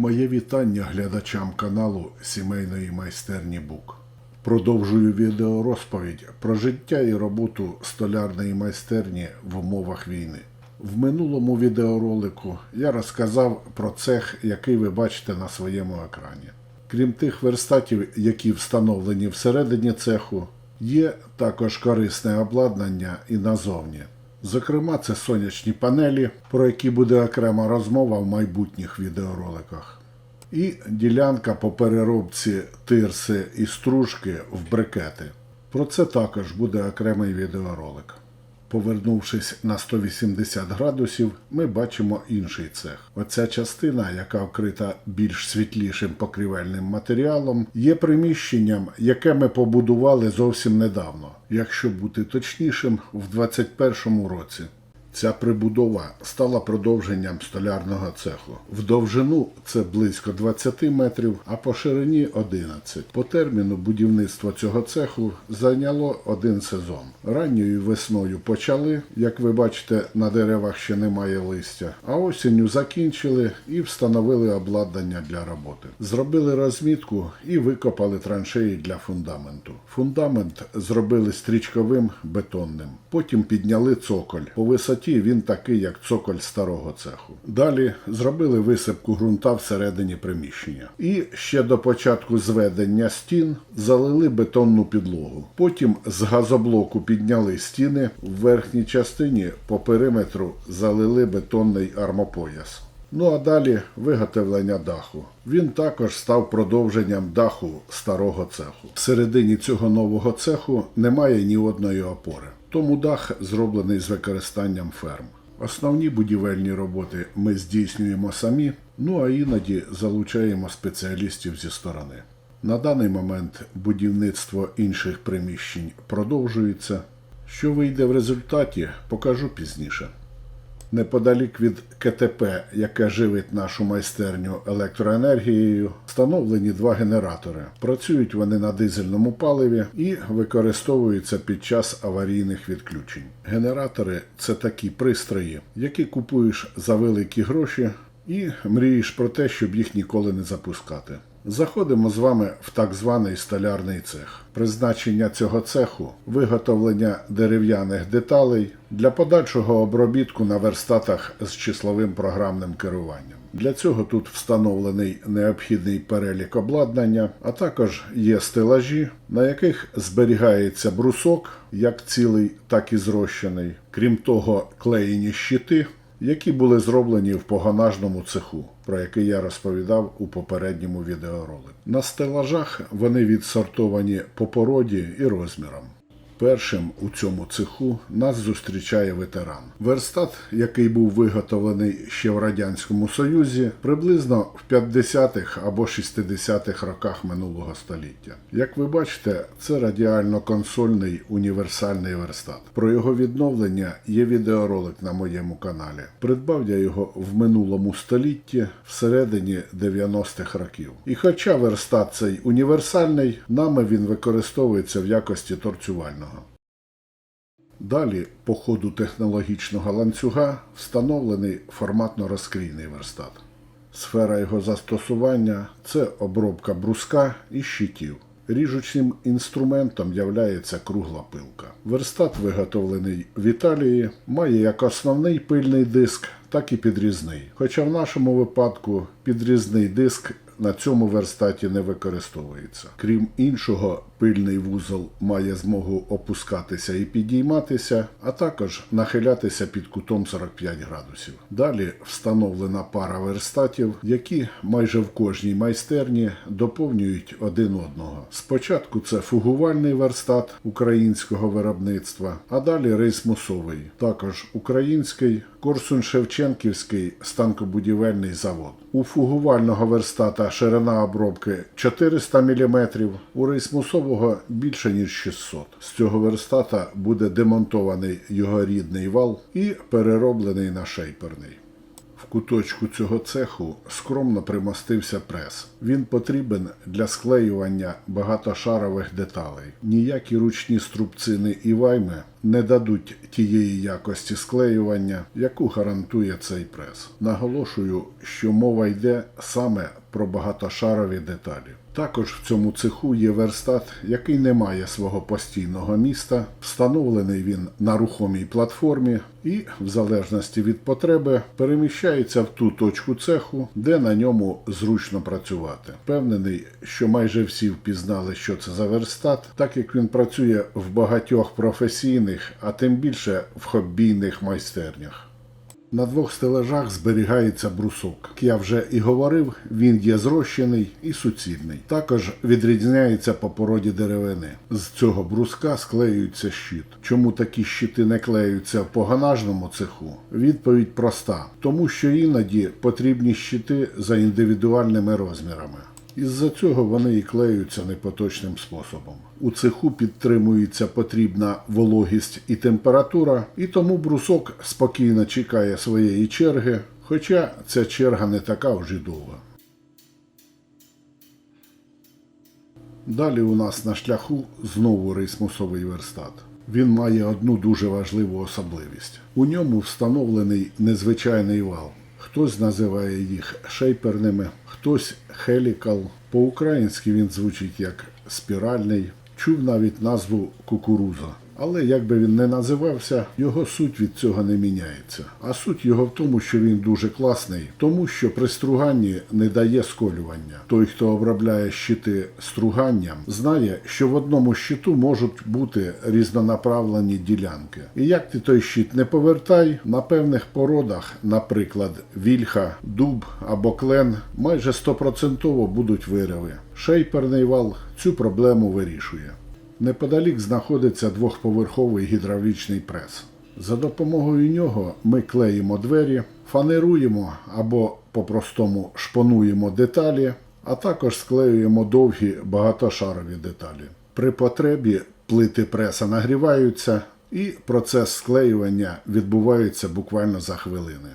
Моє вітання глядачам каналу Сімейної майстерні Бук. Продовжую відеорозповідь про життя і роботу столярної майстерні в умовах війни. В минулому відеоролику я розказав про цех, який ви бачите на своєму екрані. Крім тих верстатів, які встановлені всередині цеху, є також корисне обладнання і назовні. Зокрема, це сонячні панелі, про які буде окрема розмова в майбутніх відеороликах. І ділянка по переробці тирси і стружки в брикети. Про це також буде окремий відеоролик. Повернувшись на 180 градусів, ми бачимо інший цех. Оця частина, яка вкрита більш світлішим покрівельним матеріалом, є приміщенням, яке ми побудували зовсім недавно, якщо бути точнішим, в 2021 році. Ця прибудова стала продовженням столярного цеху. В довжину це близько 20 метрів, а по ширині 11. По терміну будівництво цього цеху зайняло один сезон. Ранньою весною почали, як ви бачите, на деревах ще немає листя, а осінню закінчили і встановили обладнання для роботи. Зробили розмітку і викопали траншеї для фундаменту. Фундамент зробили стрічковим бетонним. Потім підняли цоколь. По висоті він такий, як цоколь старого цеху. Далі зробили висипку ґрунта всередині приміщення. І ще до початку зведення стін залили бетонну підлогу. Потім з газоблоку підняли стіни в верхній частині по периметру залили бетонний армопояс. Ну а далі виготовлення даху. Він також став продовженням даху старого цеху. Всередині цього нового цеху немає ні одної опори. Тому дах зроблений з використанням ферм. Основні будівельні роботи ми здійснюємо самі, ну а іноді залучаємо спеціалістів зі сторони. На даний момент будівництво інших приміщень продовжується. Що вийде в результаті, покажу пізніше. Неподалік від КТП, яке живить нашу майстерню електроенергією, встановлені два генератори. Працюють вони на дизельному паливі і використовуються під час аварійних відключень. Генератори це такі пристрої, які купуєш за великі гроші і мрієш про те, щоб їх ніколи не запускати. Заходимо з вами в так званий столярний цех. Призначення цього цеху виготовлення дерев'яних деталей для подальшого обробітку на верстатах з числовим програмним керуванням. Для цього тут встановлений необхідний перелік обладнання, а також є стелажі, на яких зберігається брусок, як цілий, так і зрощений. Крім того, клеєні щити, які були зроблені в погонажному цеху, про який я розповідав у попередньому відеоролику. На стелажах вони відсортовані по породі і розмірам. Першим у цьому цеху нас зустрічає ветеран. Верстат, який був виготовлений ще в Радянському Союзі, приблизно в 50-х або 60-х роках минулого століття. Як ви бачите, це радіально-консольний універсальний верстат. Про його відновлення є відеоролик на моєму каналі. Придбав я його в минулому столітті, всередині 90-х років. І хоча верстат цей універсальний, нами він використовується в якості торцювального. Далі, по ходу технологічного ланцюга, встановлений форматно-розкрійний верстат. Сфера його застосування це обробка бруска і щитів. Ріжучим інструментом являється кругла пилка. Верстат, виготовлений в Італії, має як основний пильний диск, так і підрізний. Хоча в нашому випадку підрізний диск на цьому верстаті не використовується. Крім іншого, пильний вузол має змогу опускатися і підійматися, а також нахилятися під кутом 45 градусів. Далі встановлена пара верстатів, які майже в кожній майстерні доповнюють один одного. Спочатку це фугувальний верстат українського виробництва, а далі рейсмусовий, також український Корсун-Шевченківський станкобудівельний завод. У фугувального верстата ширина обробки 400 мм, у рейсмусового більше ніж 600. З цього верстата буде демонтований його рідний вал і перероблений на шейперний. В куточку цього цеху скромно примостився прес. Він потрібен для склеювання багатошарових деталей. Ніякі ручні струбцини і вайми не дадуть тієї якості склеювання, яку гарантує цей прес. Наголошую, що мова йде саме про багатошарові деталі. Також в цьому цеху є верстат, який не має свого постійного міста. Встановлений він на рухомій платформі і, в залежності від потреби, переміщається в ту точку цеху, де на ньому зручно працювати. Впевнений, що майже всі впізнали, що це за верстат, так як він працює в багатьох професійних, а тим більше в хобійних майстернях. На двох стелажах зберігається брусок. Як я вже і говорив, він є зрощений і суцільний. Також відрізняється по породі деревини. З цього бруска склеюється щит. Чому такі щити не клеються в поганажному цеху? Відповідь проста: тому що іноді потрібні щити за індивідуальними розмірами. Із-за цього вони і клеються непоточним способом. У цеху підтримується потрібна вологість і температура, і тому брусок спокійно чекає своєї черги, хоча ця черга не така вже довга. Далі у нас на шляху знову рейсмусовий верстат. Він має одну дуже важливу особливість. У ньому встановлений незвичайний вал. Хтось називає їх шейперними, хтось хелікал. По-українськи він звучить як спіральний. Чув навіть назву кукуруза. Але як би він не називався, його суть від цього не міняється. А суть його в тому, що він дуже класний, тому що при струганні не дає сколювання. Той, хто обробляє щити струганням, знає, що в одному щиту можуть бути різнонаправлені ділянки. І як ти той щит не повертай, на певних породах, наприклад, вільха, дуб або клен, майже стопроцентово будуть вириви. Шейперний вал цю проблему вирішує. Неподалік знаходиться двохповерховий гідравлічний прес. За допомогою нього ми клеїмо двері, фанеруємо або по-простому шпонуємо деталі, а також склеюємо довгі багатошарові деталі. При потребі плити преса нагріваються, і процес склеювання відбувається буквально за хвилини.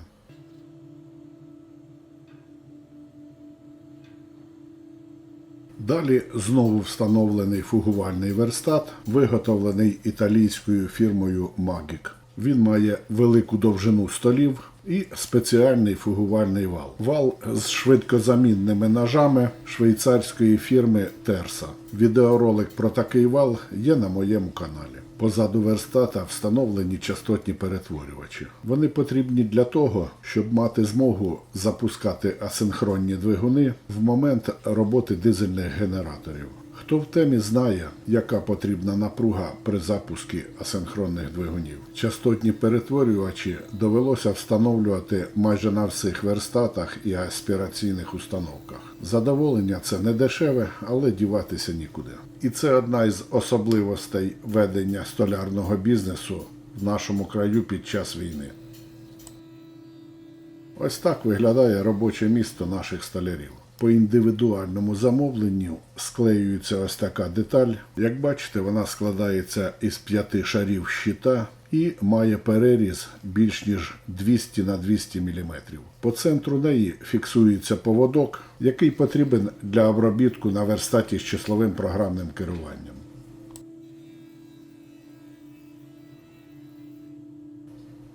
Далі знову встановлений фугувальний верстат, виготовлений італійською фірмою Magic. Він має велику довжину столів і спеціальний фугувальний вал. Вал з швидкозамінними ножами швейцарської фірми Терса. Відеоролик про такий вал є на моєму каналі. Позаду верстата встановлені частотні перетворювачі. Вони потрібні для того, щоб мати змогу запускати асинхронні двигуни в момент роботи дизельних генераторів. Хто в темі знає, яка потрібна напруга при запуску асинхронних двигунів. Частотні перетворювачі довелося встановлювати майже на всіх верстатах і аспіраційних установках. Задоволення це не дешеве, але діватися нікуди. І це одна із особливостей ведення столярного бізнесу в нашому краю під час війни. Ось так виглядає робоче місто наших столярів. По індивідуальному замовленню склеюється ось така деталь. Як бачите, вона складається із п'яти шарів щита і має переріз більш ніж 200 на 200 мм. По центру неї фіксується поводок, який потрібен для обробітку на верстаті з числовим програмним керуванням.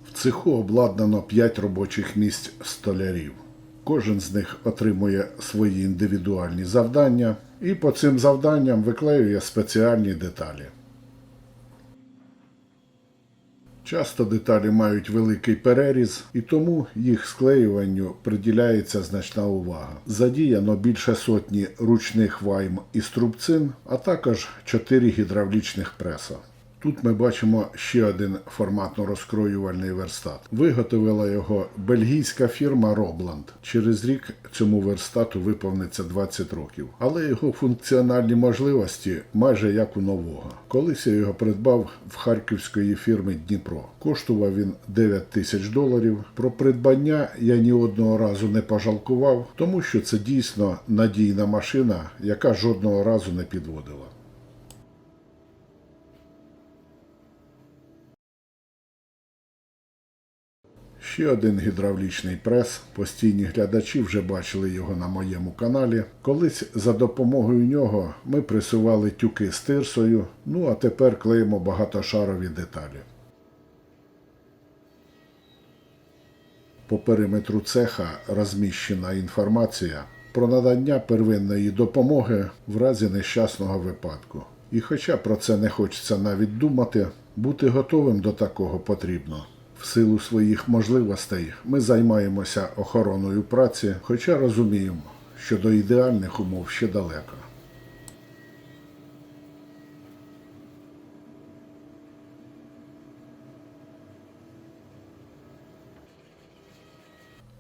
В цеху обладнано 5 робочих місць столярів. Кожен з них отримує свої індивідуальні завдання і по цим завданням виклеює спеціальні деталі. Часто деталі мають великий переріз, і тому їх склеюванню приділяється значна увага. Задіяно більше сотні ручних вайм і струбцин, а також 4 гідравлічних преса. Тут ми бачимо ще один форматно-розкроювальний верстат. Виготовила його бельгійська фірма Робланд. Через рік цьому верстату виповниться 20 років. Але його функціональні можливості майже як у нового. Колись я його придбав в харківської фірми Дніпро. Коштував він 9 тисяч доларів. Про придбання я ні одного разу не пожалкував, тому що це дійсно надійна машина, яка жодного разу не підводила. Ще один гідравлічний прес. Постійні глядачі вже бачили його на моєму каналі. Колись за допомогою нього ми пресували тюки з тирсою, ну а тепер клеїмо багатошарові деталі. По периметру цеха розміщена інформація про надання первинної допомоги в разі нещасного випадку. І хоча про це не хочеться навіть думати, бути готовим до такого потрібно. В силу своїх можливостей ми займаємося охороною праці, хоча розуміємо, що до ідеальних умов ще далеко.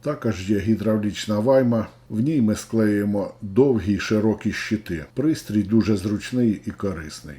Також є гідравлічна вайма. В ній ми склеюємо довгі й широкі щити. Пристрій дуже зручний і корисний.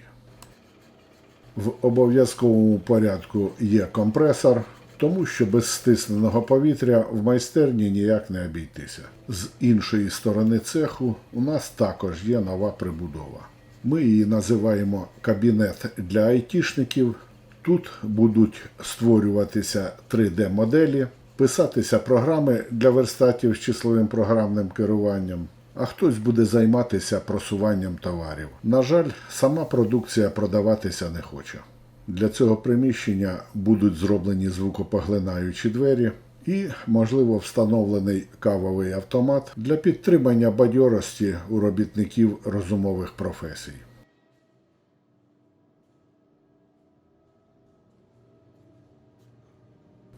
В обов'язковому порядку є компресор, тому що без стисненого повітря в майстерні ніяк не обійтися. З іншої сторони цеху у нас також є нова прибудова. Ми її називаємо кабінет для айтішників. Тут будуть створюватися 3D-моделі, писатися програми для верстатів з числовим програмним керуванням, а хтось буде займатися просуванням товарів. На жаль, сама продукція продаватися не хоче. Для цього приміщення будуть зроблені звукопоглинаючі двері і, можливо, встановлений кавовий автомат для підтримання бадьорості у робітників розумових професій.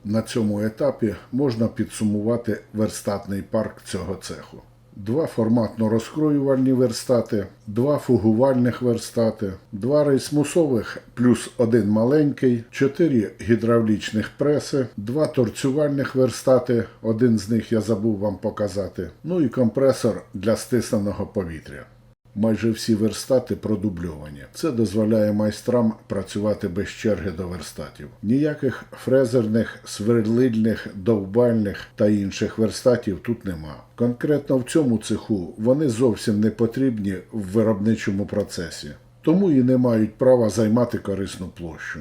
На цьому етапі можна підсумувати верстатний парк цього цеху. Два форматно-розкроювальні верстати, два фугувальних верстати, два рейсмусових плюс один маленький, чотири гідравлічних преси, два торцювальних верстати, один з них я забув вам показати, ну і компресор для стисненого повітря. Майже всі верстати продубльовані. Це дозволяє майстрам працювати без черги до верстатів. Ніяких фрезерних, сверлильних, довбальних та інших верстатів тут нема. Конкретно в цьому цеху вони зовсім не потрібні в виробничому процесі, тому і не мають права займати корисну площу.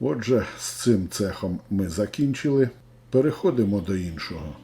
Отже, з цим цехом ми закінчили. Переходимо до іншого.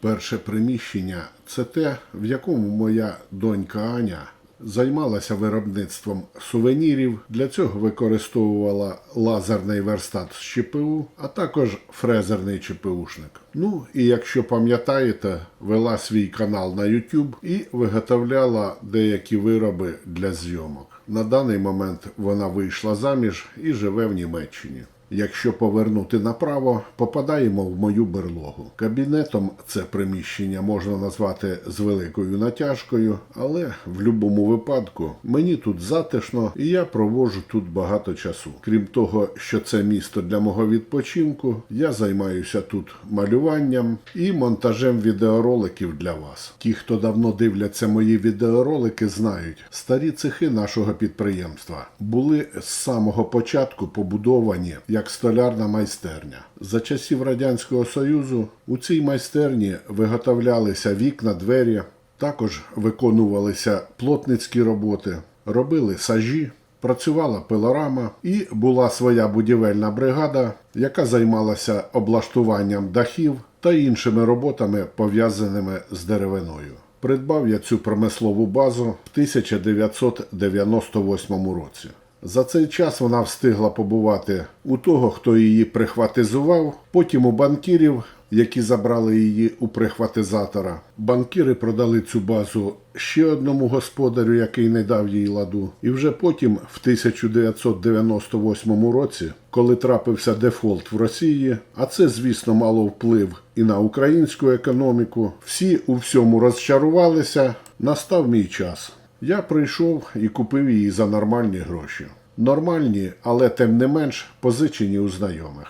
Перше приміщення це те, в якому моя донька Аня займалася виробництвом сувенірів. Для цього використовувала лазерний верстат з ЧПУ, а також фрезерний ЧПУшник. Ну і якщо пам'ятаєте, вела свій канал на YouTube і виготовляла деякі вироби для зйомок. На даний момент вона вийшла заміж і живе в Німеччині. Якщо повернути направо, попадаємо в мою берлогу. Кабінетом це приміщення можна назвати з великою натяжкою, але в будь-якому випадку мені тут затишно і я проводжу тут багато часу. Крім того, що це місто для мого відпочинку, я займаюся тут малюванням і монтажем відеороликів для вас. Ті, хто давно дивляться мої відеоролики, знають, старі цехи нашого підприємства були з самого початку побудовані як столярна майстерня. За часів Радянського Союзу у цій майстерні виготовлялися вікна, двері, також виконувалися плотницькі роботи, робили сажі, працювала пилорама і була своя будівельна бригада, яка займалася облаштуванням дахів та іншими роботами, пов'язаними з деревиною. Придбав я цю промислову базу в 1998 році. За цей час вона встигла побувати у того, хто її прихватизував, потім у банкірів, які забрали її у прихватизатора. Банкіри продали цю базу ще одному господарю, який не дав їй ладу. І вже потім, в 1998 році, коли трапився дефолт в Росії, а це, звісно, мало вплив і на українську економіку, всі у всьому розчарувалися. Настав мій час. Я прийшов і купив її за нормальні гроші. Нормальні, але тим не менш позичені у знайомих.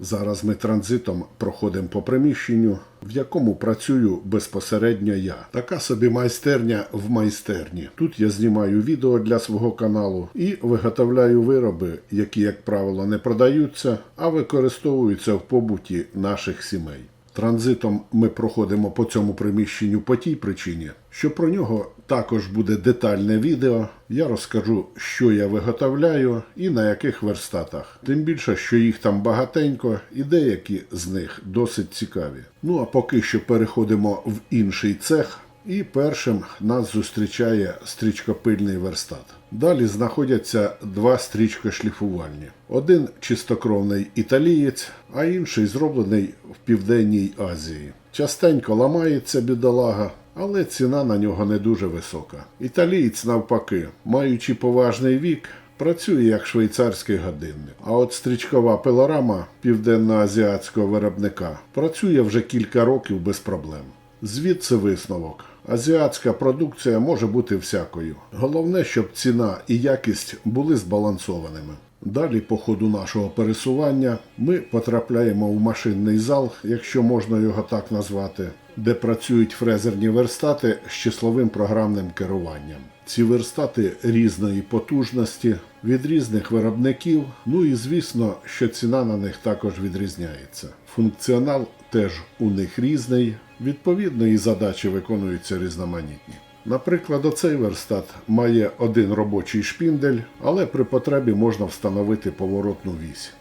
Зараз ми транзитом проходимо по приміщенню, в якому працюю безпосередньо я. Така собі майстерня в майстерні. Тут я знімаю відео для свого каналу і виготовляю вироби, які, як правило, не продаються, а використовуються в побуті наших сімей. Транзитом ми проходимо по цьому приміщенню по тій причині, що про нього також буде детальне відео. Я розкажу, що я виготовляю і на яких верстатах. Тим більше, що їх там багатенько, і деякі з них досить цікаві. Ну а поки що переходимо в інший цех. І першим нас зустрічає стрічкопильний верстат. Далі знаходяться два стрічкошліфувальні. Один чистокровний італієць, а інший зроблений в Південній Азії. Частенько ламається бідолага, але ціна на нього не дуже висока. Італієць, навпаки, маючи поважний вік, працює як швейцарський годинник. А от стрічкова пилорама південноазіатського виробника працює вже кілька років без проблем. Звідси висновок. Азіатська продукція може бути всякою. Головне, щоб ціна і якість були збалансованими. Далі, по ходу нашого пересування, ми потрапляємо в машинний зал, якщо можна його так назвати, де працюють фрезерні верстати з числовим програмним керуванням. Ці верстати різної потужності від різних виробників. Ну і звісно, що ціна на них також відрізняється. Функціонал теж у них різний. Відповідно, і задачі виконуються різноманітні. Наприклад, оцей верстат має один робочий шпіндель, але при потребі можна встановити поворотну вісь.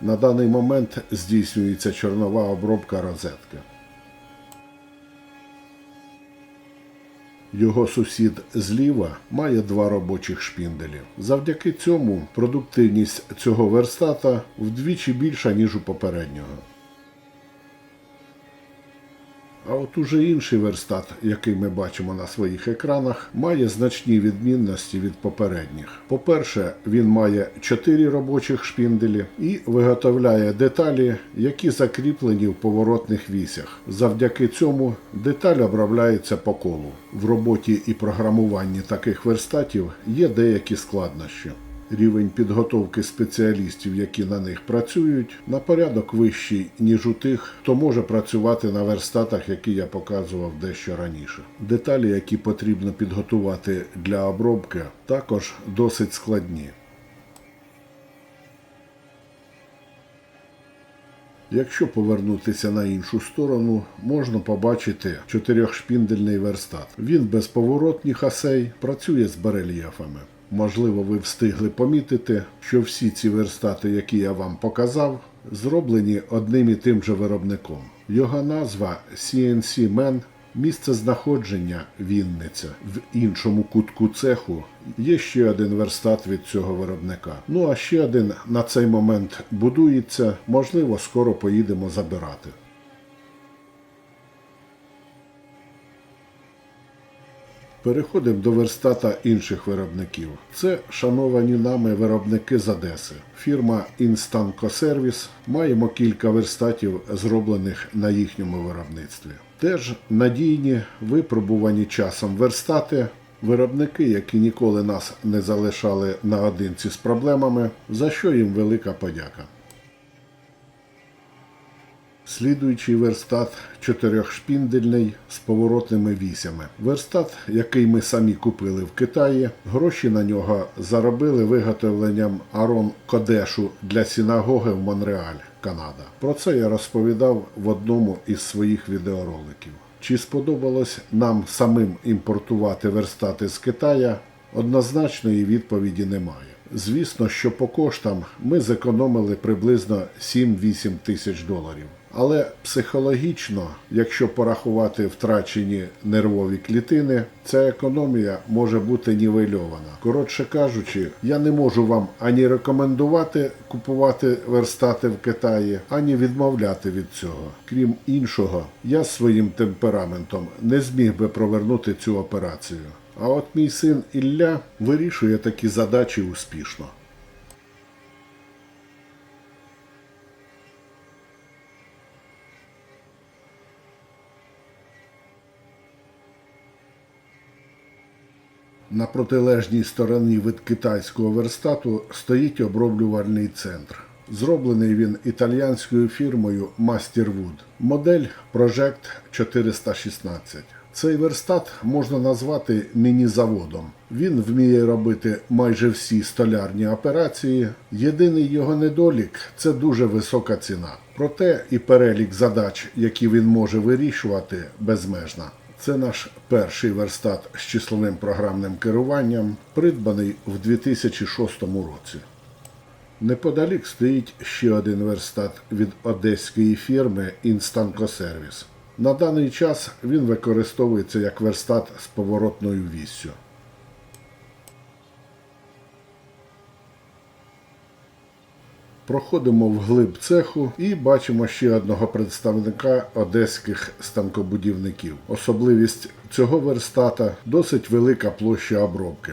На даний момент здійснюється чорнова обробка розетки. Його сусід зліва має два робочих шпінделі. Завдяки цьому продуктивність цього верстата вдвічі більша, ніж у попереднього. А от уже інший верстат, який ми бачимо на своїх екранах, має значні відмінності від попередніх. По-перше, він має 4 робочих шпінделі і виготовляє деталі, які закріплені в поворотних вісях. Завдяки цьому деталь обробляється по колу. В роботі і програмуванні таких верстатів є деякі складнощі. Рівень підготовки спеціалістів, які на них працюють, на порядок вищий, ніж у тих, хто може працювати на верстатах, які я показував дещо раніше. Деталі, які потрібно підготувати для обробки, також досить складні. Якщо повернутися на іншу сторону, можна побачити чотирьохшпіндельний верстат. Він без поворотних осей працює з барельєфами. Можливо, ви встигли помітити, що всі ці верстати, які я вам показав, зроблені одним і тим же виробником. Його назва CNC Man, місце знаходження Вінниця. В іншому кутку цеху є ще один верстат від цього виробника. Ну а ще один на цей момент будується. Можливо, скоро поїдемо забирати. Переходимо до верстата інших виробників. Це шановані нами виробники з Одеси. Фірма Service. Маємо кілька верстатів, зроблених на їхньому виробництві. Теж надійні, випробувані часом верстати. Виробники, які ніколи нас не залишали наодинці з проблемами, за що їм велика подяка. Слідуючий верстат чотирьохшпіндельний з поворотними вісями. Верстат, який ми самі купили в Китаї. Гроші на нього заробили виготовленням арон кодешу для синагоги в Монреаль, Канада. Про це я розповідав в одному із своїх відеороликів. Чи сподобалось нам самим імпортувати верстати з Китая? Однозначної відповіді немає. Звісно, що по коштам ми зекономили приблизно 7-8 тисяч доларів. Але психологічно, якщо порахувати втрачені нервові клітини, ця економія може бути нівельована. Коротше кажучи, я не можу вам ані рекомендувати купувати верстати в Китаї, ані відмовляти від цього. Крім іншого, я своїм темпераментом не зміг би провернути цю операцію. А от мій син Ілля вирішує такі задачі успішно. На протилежній стороні від китайського верстату стоїть оброблювальний центр. Зроблений він італіянською фірмою Masterwood. Модель Project 416. Цей верстат можна назвати міні-заводом. Він вміє робити майже всі столярні операції. Єдиний його недолік це дуже висока ціна. Проте і перелік задач, які він може вирішувати, безмежна. Це наш перший верстат з числовим програмним керуванням, придбаний в 2006 році. Неподалік стоїть ще один верстат від одеської фірми Інстанкосервіс. На даний час він використовується як верстат з поворотною віссю. Проходимо вглиб цеху і бачимо ще одного представника одеських станкобудівників. Особливість цього верстата досить велика площа обробки.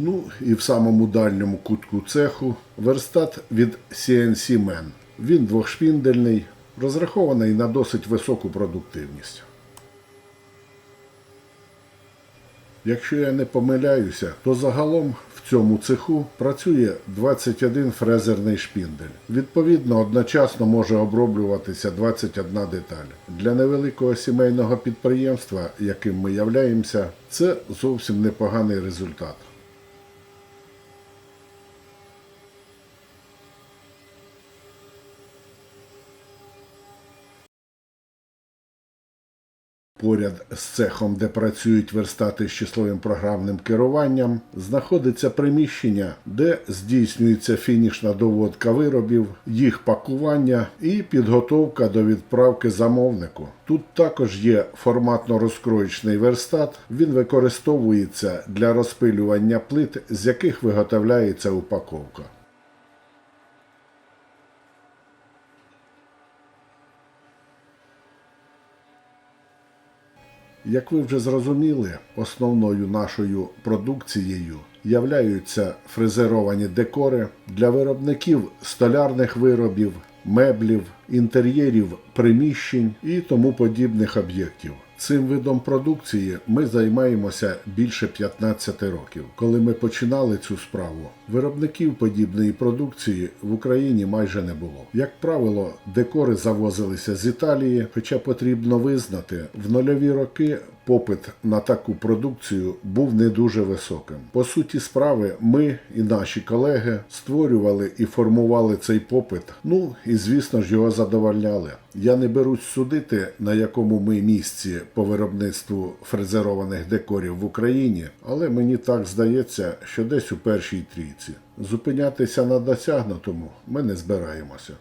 Ну і в самому дальньому кутку цеху верстат від CNC Man. Він двохшпіндельний, розрахований на досить високу продуктивність. Якщо я не помиляюся, то загалом в цьому цеху працює 21 фрезерний шпіндель. Відповідно, одночасно може оброблюватися 21 деталь. Для невеликого сімейного підприємства, яким ми являємося, це зовсім непоганий результат. Поряд з цехом, де працюють верстати з числовим програмним керуванням, знаходиться приміщення, де здійснюється фінішна доводка виробів, їх пакування і підготовка до відправки замовнику. Тут також є форматно-розкроєчний верстат. Він використовується для розпилювання плит, з яких виготовляється упаковка. Як ви вже зрозуміли, основною нашою продукцією являються фрезеровані декори для виробників столярних виробів, меблів, інтер'єрів приміщень і тому подібних об'єктів. Цим видом продукції ми займаємося більше 15 років. Коли ми починали цю справу, виробників подібної продукції в Україні майже не було. Як правило, декори завозилися з Італії, хоча потрібно визнати, в нульові роки попит на таку продукцію був не дуже високим. По суті справи, ми і наші колеги створювали і формували цей попит. Ну і звісно ж його задовольняли. Я не берусь судити, на якому ми місці по виробництву фрезерованих декорів в Україні, але мені так здається, що десь у першій трійці. Зупинятися на досягнутому ми не збираємося.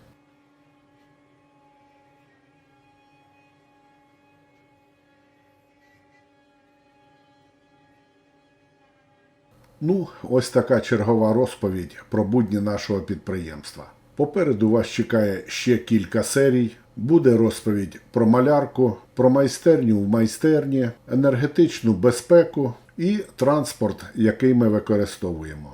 Ну, ось така чергова розповідь про будні нашого підприємства. Попереду вас чекає ще кілька серій. Буде розповідь про малярку, про майстерню в майстерні, енергетичну безпеку і транспорт, який ми використовуємо.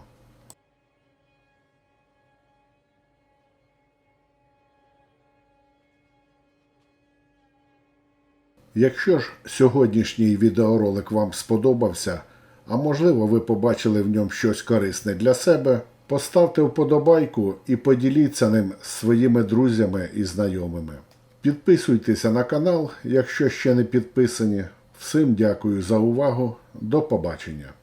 Якщо ж сьогоднішній відеоролик вам сподобався, а можливо ви побачили в ньому щось корисне для себе, поставте вподобайку і поділіться ним з своїми друзями і знайомими. Підписуйтеся на канал, якщо ще не підписані. Всім дякую за увагу. До побачення!